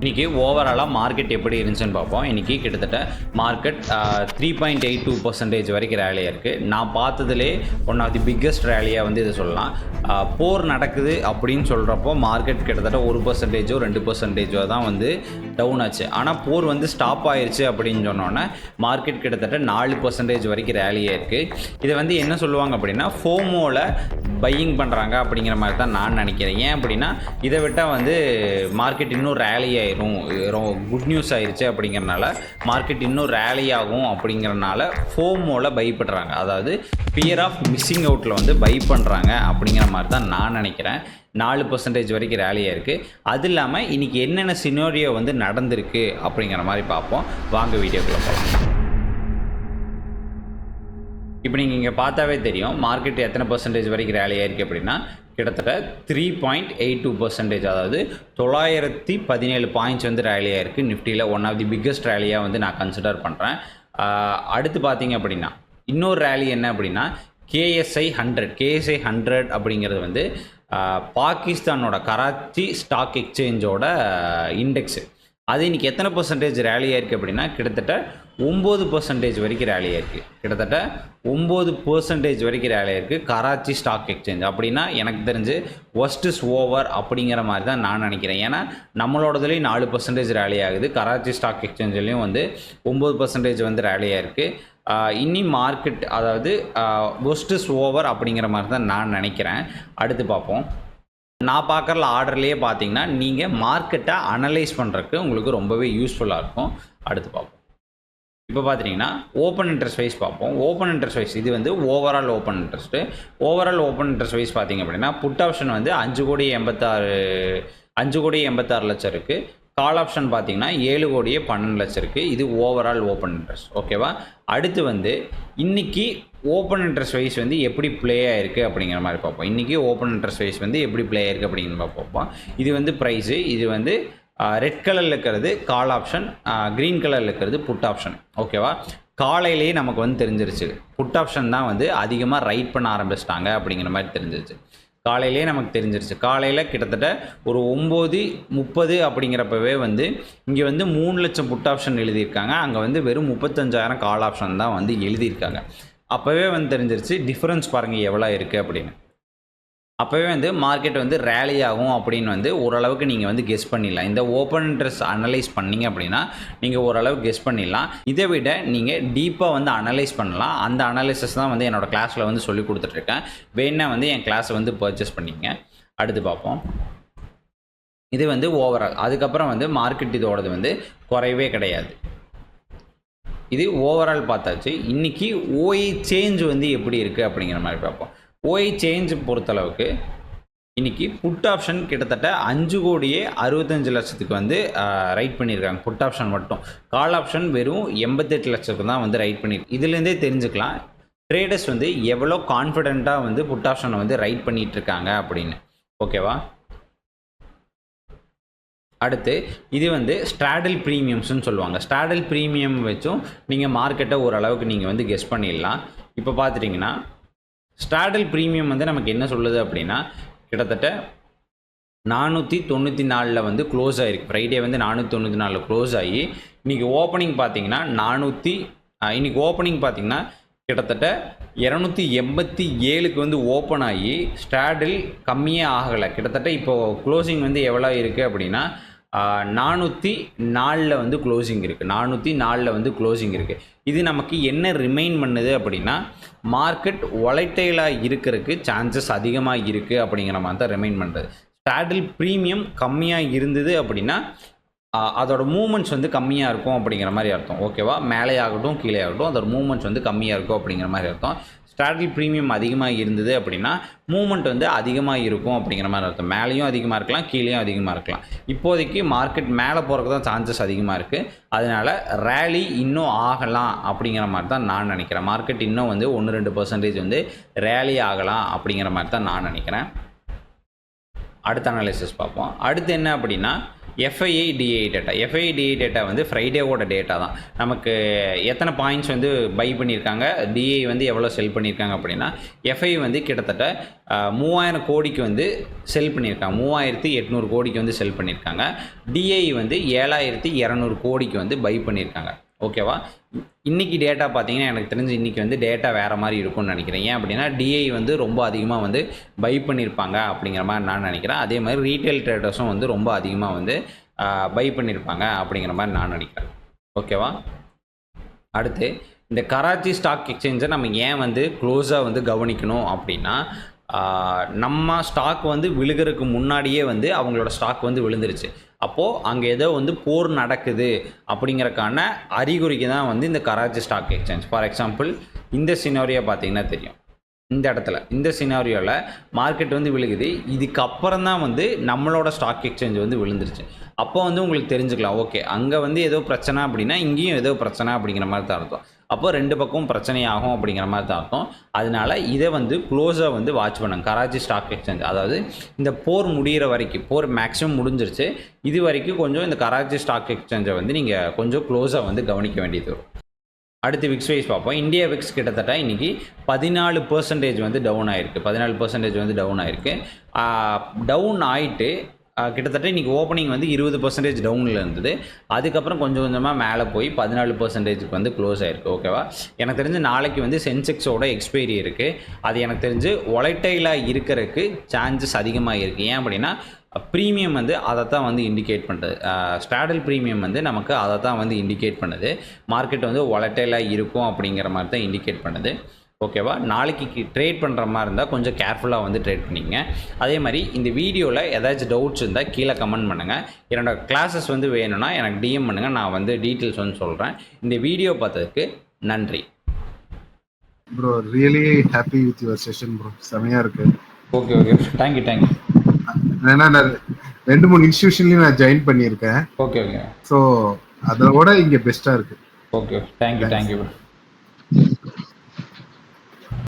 இன்றைக்கி ஓவராலாக மார்க்கெட் எப்படி இருந்துச்சுன்னு பார்ப்போம். இன்றைக்கி கிட்டத்தட்ட market three point eight two percentage வரைக்கும் ரேலியாக இருக்குது நான் பார்த்ததுலே ஒன் ஆஃப் தி பிக்கஸ்ட் ரேலியாக வந்து இதை சொல்லலாம். போர் நடக்குது அப்படின்னு சொல்கிறப்போ மார்க்கெட் கிட்டத்தட்ட ஒரு பர்சன்டேஜோ ரெண்டு பர்சன்டேஜோ தான் வந்து டவுன் ஆச்சு. ஆனால் போர் வந்து ஸ்டாப் ஆயிடுச்சு அப்படின்னு சொன்னோன்னே மார்க்கெட் கிட்டத்தட்ட நாலு பர்சன்டேஜ் வரைக்கும் ரேலியாக இருக்குது இதை வந்து என்ன சொல்லுவாங்க அப்படின்னா ஃபோமோவில் பையிங் பண்ணுறாங்க அப்படிங்கிற மாதிரி தான் நான் நினைக்கிறேன். ஏன் அப்படின்னா இதை விட்டால் வந்து மார்க்கெட் இன்னும் ரேலி ஆயிரும். குட் நியூஸ் ஆயிடுச்சு அப்படிங்கிறனால மார்க்கெட் இன்னும் ரேலி ஆகும் அப்படிங்கிறனால ஃபோமோவில் பை பண்ணுறாங்க அதாவது ஃபியர் ஆஃப் மிஸ்ஸிங் அவுட்டில் வந்து பை பண்ணுறாங்க அப்படிங்கிற மாதிரி தான் நான் நினைக்கிறேன். நாலு பர்சன்டேஜ் வரைக்கும் ரேலியாக இருக்குது அது இல்லாமல் இன்றைக்கி என்னென்ன சினோரியோ வந்து நடந்திருக்கு அப்படிங்கிற மாதிரி பார்ப்போம். வாங்க வீடியோக்குள்ளே போகலாம். இப்போ நீங்கள் இங்கே பார்த்தாவே தெரியும் மார்க்கெட் எத்தனை பர்சன்டேஜ் வரைக்கும் ரேலியாக ஆயிருக்கு அப்படின்னா கிட்டத்தட்ட three point eight two percentage அதாவது தொள்ளாயிரத்தி பதினேழு பாயிண்ட்ஸ் வந்து ரேலியாக இருக்குது நிஃப்டியில் ஒன் ஆஃப் தி பிக்கஸ்ட் ரேலியாக வந்து நான் கன்சிடர் பண்ணுறேன் அடுத்து பார்த்தீங்க அப்படின்னா இன்னொரு ரேலி என்ன அப்படின்னா கேஎஸ்ஐ ஹண்ட்ரட் கேஎஸ்ஐ ஹண்ட்ரட் அப்படிங்கிறது வந்து பாகிஸ்தானோட கராச்சி ஸ்டாக் எக்ஸ்சேஞ்சோட இண்டெக்ஸு அது இன்றைக்கி எத்தனை பர்சன்டேஜ் ரேலியாக இருக்குது அப்படின்னா கிட்டத்தட்ட ஒம்பது பர்சன்டேஜ் வரைக்கும் ரேலியாக இருக்குது கிட்டத்தட்ட ஒம்பது பர்சன்டேஜ் வரைக்கும் ரேலியாக இருக்குது கராச்சி ஸ்டாக் எக்ஸ்சேஞ்ச் அப்படின்னா எனக்கு தெரிஞ்சு ஒஸ்ட் இஸ் ஓவர் அப்படிங்கிற மாதிரி தான் நான் நினைக்கிறேன். ஏன்னா நம்மளோடதுலேயும் நாலு பர்சன்டேஜ் ரேலி ஆகுது. கராச்சி ஸ்டாக் எக்ஸ்சேஞ்சிலையும் வந்து ஒம்பது பர்சன்டேஜ் வந்து ரேலியாக இருக்குது இனி மார்க்கெட் அதாவது ஒஸ்ட் இஸ் ஓவர் அப்படிங்கிற மாதிரி தான் நான் நினைக்கிறேன். அடுத்து பார்ப்போம். நான் பார்க்குற ஆர்டர்லேயே பார்த்தீங்கன்னா நீங்கள் மார்க்கெட்டை அனலைஸ் பண்ணுறதுக்கு உங்களுக்கு ரொம்பவே யூஸ்ஃபுல்லாக இருக்கும். அடுத்து பார்ப்போம். இப்போ பார்த்துட்டிங்கன்னா ஓப்பன் இன்ட்ரெஸ்ட் வைஸ் பார்ப்போம். ஓப்பன் இன்ட்ரெஸ்ட் வைஸ் இது வந்து overall open interest overall open interest wise பார்த்தீங்க அப்படின்னா புட் ஆப்ஷன் வந்து அஞ்சு கோடி எண்பத்தாறு அஞ்சு கோடி எண்பத்தாறு லட்சம் இருக்குது கால் ஆப்ஷன் பார்த்தீங்கன்னா ஏழு கோடியே பன்னெண்டு லட்சம் இருக்குது இது ஓவரால் ஓப்பன் இன்ட்ரெஸ்ட் ஓகேவா அடுத்து வந்து இன்றைக்கி ஓப்பன் இன்ட்ரெஸ்ட் வைஸ் வந்து எப்படி ப்ளே ஆயிருக்கு அப்படிங்கிற மாதிரி பார்ப்போம். இன்றைக்கி ஓப்பன் இன்ட்ரெஸ்ட் வைஸ் வந்து எப்படி ப்ளே ஆயிருக்கு அப்படிங்கிற மாதிரி பார்ப்போம். இது வந்து ப்ரைஸு இது வந்து ரெட் கலரில் இருக்கிறது கால் ஆப்ஷன் க்ரீன் கலரில் இருக்கிறது புட் ஆப்ஷன் ஓகேவா காலையிலேயே நமக்கு வந்து தெரிஞ்சிருச்சு. புட் ஆப்ஷன் தான் வந்து அதிகமாக ரைட் பண்ண ஆரம்பிச்சிட்டாங்க அப்படிங்கிற மாதிரி தெரிஞ்சிருச்சு. காலையிலே நமக்கு தெரிஞ்சிருச்சு. காலையில் கிட்டத்தட்ட ஒரு ஒம்பது முப்பது அப்படிங்கிறப்பவே வந்து இங்கே வந்து மூணு லட்சம் புட் ஆப்ஷன் எழுதியிருக்காங்க. அங்கே வந்து வெறும் முப்பத்தஞ்சாயிரம் கால் ஆப்ஷன் தான் வந்து எழுதியிருக்காங்க. அப்போவே வந்து தெரிஞ்சிருச்சு டிஃப்ரென்ஸ் பாருங்கள் எவ்வளோ இருக்குது அப்படின்னு. அப்போவே வந்து மார்க்கெட் வந்து ரேலி ஆகும் அப்படின்னு வந்து ஓரளவுக்கு நீங்கள் வந்து கெஸ் பண்ணிடலாம். இந்த ஓப்பன் இன்ட்ரெஸ்ட் அனலைஸ் பண்ணிங்க அப்படின்னா நீங்கள் ஓரளவுக்கு கெஸ் பண்ணிடலாம். இதை விட நீங்கள் டீப்பாக வந்து அனலைஸ் பண்ணலாம். அந்த அனலைசஸ் தான் வந்து என்னோடய கிளாஸில் வந்து சொல்லி கொடுத்துட்ருக்கேன் வேணா வந்து என் கிளாஸை வந்து பர்ச்சேஸ் பண்ணிங்க அடுத்து பார்ப்போம். இது வந்து ஓவரால் அதுக்கப்புறம் வந்து மார்க்கெட் இதோடது வந்து குறையவே கிடையாது. இது ஓவரால் பார்த்தாச்சு. இன்றைக்கி ஓஐ சேஞ்ச் வந்து எப்படி இருக்குது அப்படிங்கிற மாதிரி பார்ப்போம். ஓஐ சேஞ்ச் பொறுத்தளவுக்கு இன்றைக்கி புட் ஆப்ஷன் கிட்டத்தட்ட அஞ்சு கோடியே அறுபத்தஞ்சு லட்சத்துக்கு வந்து ரைட் பண்ணியிருக்காங்க. புட் ஆப்ஷன் மட்டும். கால் ஆப்ஷன் வெறும் எண்பத்தெட்டு லட்சத்துக்கு தான் வந்து ரைட் பண்ணியிருக்கு இதுலேருந்தே தெரிஞ்சுக்கலாம். ட்ரேடர்ஸ் வந்து எவ்வளோ கான்ஃபிடெண்ட்டாக வந்து புட் ஆப்ஷனை வந்து ரைட் பண்ணிகிட்ருக்காங்க இருக்காங்க அப்படின்னு ஓகேவா அடுத்து இது வந்து ஸ்ட்ராடல் ப்ரீமியம்ஸ்னு சொல்லுவாங்க. ஸ்ட்ராடல் ப்ரீமியம் வச்சும் நீங்கள் மார்க்கெட்டை ஓரளவுக்கு நீங்கள் வந்து கெஸ் பண்ணிடலாம். இப்போ பார்த்துட்டிங்கன்னா ஸ்ட்ராடல் ப்ரீமியம் வந்து நமக்கு என்ன சொல்லுது அப்படின்னா கிட்டத்தட்ட நானூற்றி தொண்ணூற்றி நாலில் வந்து க்ளோஸ் ஆகிருக்கு ஃப்ரைடே வந்து நானூற்றி தொண்ணூற்றி நாலில் க்ளோஸ் ஆகி இன்றைக்கி ஓப்பனிங் பார்த்தீங்கன்னா நானூற்றி இன்றைக்கி ஓப்பனிங் பார்த்தீங்கன்னா கிட்டத்தட்ட இரநூத்தி எண்பத்தி ஏழுக்கு வந்து ஓப்பன் ஆகி ஸ்டாடில் கம்மியே ஆகலை. கிட்டத்தட்ட இப்போ க்ளோசிங் வந்து எவ்வளோ இருக்குது அப்படின்னா நானூற்றி நாலில் வந்து க்ளோசிங் இருக்குது நானூற்றி நாலில் வந்து க்ளோசிங் இருக்குது இது நமக்கு என்ன ரிமைன் பண்ணுது அப்படின்னா மார்க்கெட் ஒலைட்டைலாக இருக்கிறதுக்கு சான்சஸ் அதிகமாக இருக்குது அப்படிங்கிற மாதிரி தான் ரிமைன் பண்ணுறது ஸ்டாடில் ப்ரீமியம் கம்மியாக இருந்தது அப்படின்னா அதோட மூமெண்ட்ஸ் வந்து கம்மியாக இருக்கும் அப்படிங்கிற மாதிரி அர்த்தம். ஓகேவா மேலே ஆகட்டும் கீழே ஆகட்டும் அதோட மூமெண்ட்ஸ் வந்து கம்மியாக இருக்கும் அப்படிங்கிற மாதிரி அர்த்தம். ஸ்டாடில் ப்ரீமியம் அதிகமாக இருந்தது அப்படின்னா மூமெண்ட் வந்து அதிகமாக இருக்கும் அப்படிங்கிற மாதிரி அர்த்தம். மேலேயும் அதிகமாக இருக்கலாம் கீழேயும் அதிகமாக இருக்கலாம். இப்போதைக்கு மார்க்கெட் மேலே போகிறதுக்கு தான் சான்சஸ் அதிகமாக இருக்குது அதனால் ரேலி இன்னும் ஆகலாம் அப்படிங்கிற மாதிரி தான் நான் நினைக்கிறேன். மார்க்கெட் இன்னும் வந்து ஒன்று ரெண்டு பர்சன்டேஜ் வந்து ரேலி ஆகலாம் அப்படிங்கிற மாதிரி தான் நான் நினைக்கிறேன். அடுத்த அனாலிசிஸ் பார்ப்போம். அடுத்து என்ன அப்படின்னா FII DI data FII data வந்து ஃப்ரைடேவோட டேட்டா தான். நமக்கு எத்தனை பாயிண்ட்ஸ் வந்து பை பண்ணியிருக்காங்க டிஐ வந்து எவ்வளோ செல் பண்ணியிருக்காங்க அப்படின்னா எஃப்ஐ வந்து கிட்டத்தட்ட மூவாயிரம் கோடிக்கு வந்து செல் பண்ணியிருக்காங்க. மூவாயிரத்தி எட்நூறு கோடிக்கு வந்து செல் பண்ணியிருக்காங்க. டிஐ வந்து ஏழாயிரத்தி இரநூறு கோடிக்கு வந்து பை பண்ணியிருக்காங்க. ஓகேவா? இன்றைக்கி டேட்டா பார்த்தீங்கன்னா எனக்கு தெரிஞ்சு இன்றைக்கி வந்து டேட்டா வேறு மாதிரி இருக்கும்னு நினைக்கிறேன். ஏன் அப்படின்னா டிஐ வந்து ரொம்ப அதிகமாக வந்து பை பண்ணியிருப்பாங்க அப்படிங்கிற மாதிரி நான் நினைக்கிறேன். அதே மாதிரி ரீட்டைல் ட்ரேடர்ஸும் வந்து ரொம்ப அதிகமாக வந்து பை பண்ணியிருப்பாங்க அப்படிங்கிற மாதிரி நான் நினைக்கிறேன். ஓகேவா? அடுத்து இந்த கராச்சி ஸ்டாக் எக்ஸ்சேஞ்சை நம்ம ஏன் வந்து க்ளோஸாக வந்து கவனிக்கணும் அப்படின்னா நம்ம ஸ்டாக் வந்து விழுகிறதுக்கு முன்னாடியே வந்து அவங்களோட ஸ்டாக் வந்து விழுந்துருச்சு. அப்போது அங்கே ஏதோ வந்து போர் நடக்குது அப்படிங்கிறக்கான அறிகுறிக்கு தான் வந்து இந்த Karachi stock exchange for example இந்த சினாரியோ பார்த்தீங்கன்னா தெரியும். இந்த இடத்துல இந்த சினாரியோவில் மார்க்கெட் வந்து விழுகுது. இதுக்கப்புறம் தான் வந்து நம்மளோட ஸ்டாக் எக்ஸ்சேஞ்ச் வந்து விழுந்துருச்சு. அப்போ வந்து உங்களுக்கு தெரிஞ்சுக்கலாம். ஓகே அங்கே வந்து ஏதோ பிரச்சனை அப்படின்னா இங்கேயும் ஏதோ பிரச்சனை அப்படிங்கிற மாதிரி தான் அர்த்தம். அப்போ ரெண்டு பக்கமும் பிரச்சனையாகும் அப்படிங்கிற மாதிரி தான் அர்த்தம். அதனால இதை வந்து க்ளோஸாக வந்து வாட்ச் பண்ணுங்க. கராச்சி ஸ்டாக் எக்ஸ்சேஞ்ச் அதாவது இந்த போர் முடிகிற வரைக்கும் போர் மேக்ஸிமம் முடிஞ்சிருச்சு இது வரைக்கும் கொஞ்சம் இந்த கராச்சி ஸ்டாக் எக்ஸ்சேஞ்சை வந்து நீங்கள் கொஞ்சம் க்ளோஸாக வந்து கவனிக்க வேண்டியது வரும். அடுத்து விக்ஸ் வைஸ் பார்ப்போம். இந்தியா விக்ஸ் கிட்டத்தட்ட இன்றைக்கி பதினாலு பர்சன்டேஜ் வந்து டவுன் ஆயிருக்கு. பதினாலு பர்சன்டேஜ் வந்து டவுன் ஆயிருக்கு. டவுன் ஆயிட்டு கிட்டத்தட்ட இன்றைக்கி ஓப்பனிங் வந்து இருபது பர்சன்டேஜ் டவுனில் இருந்தது. அதுக்கப்புறம் கொஞ்சம் கொஞ்சமாக மேலே போய் பதினாலு பர்சன்டேஜுக்கு வந்து க்ளோஸ் ஆயிருக்கு ஓகேவா எனக்கு தெரிஞ்சு நாளைக்கு வந்து சென்செக்ஸோட எக்ஸ்பைரி இருக்குது அது எனக்கு தெரிஞ்சு ஒலைட்டைலாக இருக்கிறதுக்கு சான்சஸ் அதிகமாக இருக்குது ஏன் அப்படின்னா ப்ரீமியம் வந்து அதை தான் வந்து இண்டிகேட் பண்ணுறது ஸ்டாடல் ப்ரீமியம் வந்து நமக்கு அதை தான் வந்து இண்டிகேட் பண்ணுது. மார்க்கெட் வந்து ஒலட்டைலாக இருக்கும் அப்படிங்கிற மாதிரி தான் இண்டிகேட் பண்ணுது. ஓகேவா? நாளைக்கு ட்ரேட் பண்ணுற மாதிரி இருந்தால் கொஞ்சம் கேர்ஃபுல்லாக வந்து ட்ரேட் பண்ணிங்க. அதே மாதிரி இந்த வீடியோவில் ஏதாச்சும் டவுட்ஸ் இருந்தால் கீழே கமெண்ட் பண்ணுங்கள் என்னோட கிளாஸஸ் வந்து வேணும்னா எனக்கு டிஎம் பண்ணுங்கள் நான் வந்து டீட்டெயில்ஸ் வந்து சொல்கிறேன் இந்த வீடியோ பார்த்ததுக்கு நன்றி. Bro really happy with your session bro செமையா இருக்கு. ஓகே ஓகே தேங்க்யூ தேங்க்யூ ஏன்னா நான் ரெண்டு மூணு இன்ஸ்டியூஷன்லயும் நான் ஜாயின் பண்ணியிருக்கேன். ஓகே ஓகே ஸோ அதோட இங்க பெஸ்டா இருக்கு. Okay thank you thank you